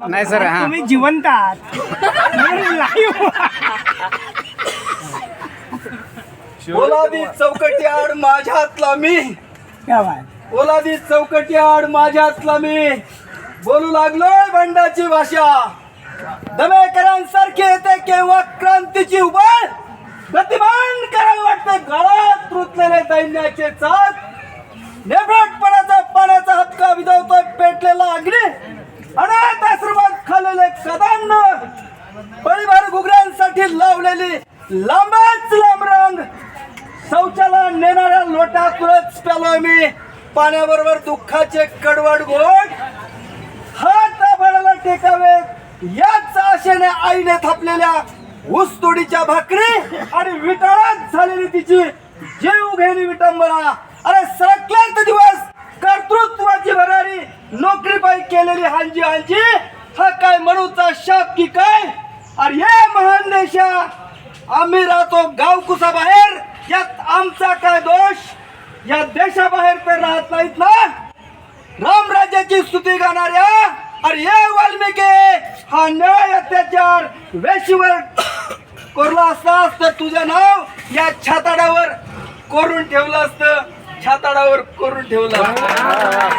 नाही सर हा. तुम्ही जिवंत आहात. ओलादी चौकटी आड माझ्यातला मी. ओलादी चौकटी आड माझ्यातला मी. बोलू लागलोय बंडाची भाषा. दमेकरांसारखे येते केव्हा क्रांतीची उबळ. गतिमान करावं वाटतं गळात रुतलेले दैन्याचे चाक. नेबरटपणाचा बळीभार घुगऱ्यांसाठी लावलेली लांबच लांब रांग. शौचाला नेणाऱ्या लोटातूनच प्यालोय मी. पाण्याबरोबर दुःखाचे कडवड घोट. हात आभाळाला टेकावे याच आशेने आईने थापलेल्या ऊसतोडीच्या भाकरी आणि विटाळात झालेली तिची जीव घेणी विटंबना. अरे सरकल्यात दिवस. कर्तृत्वाची भरारी. नोकरी पायी केलेली हांजी हांजी. हा काय म्हणूचा शाप की काय? अरे ये महान देशा आम्ही राहतो गावकुसा बाहेर यात आमचा काय दोष या देशाबाहेर ते राहत नाहीत ना रामराज्याची स्तुती गाणाऱ्या अरे ये वाल्मिकी हा न्याय अत्याचार वेशीवर कोरला असतास तर तुझं नाव या छाताडावर कोरून ठेवलं असतं छाताडावर कोरून ठेवलं असतं।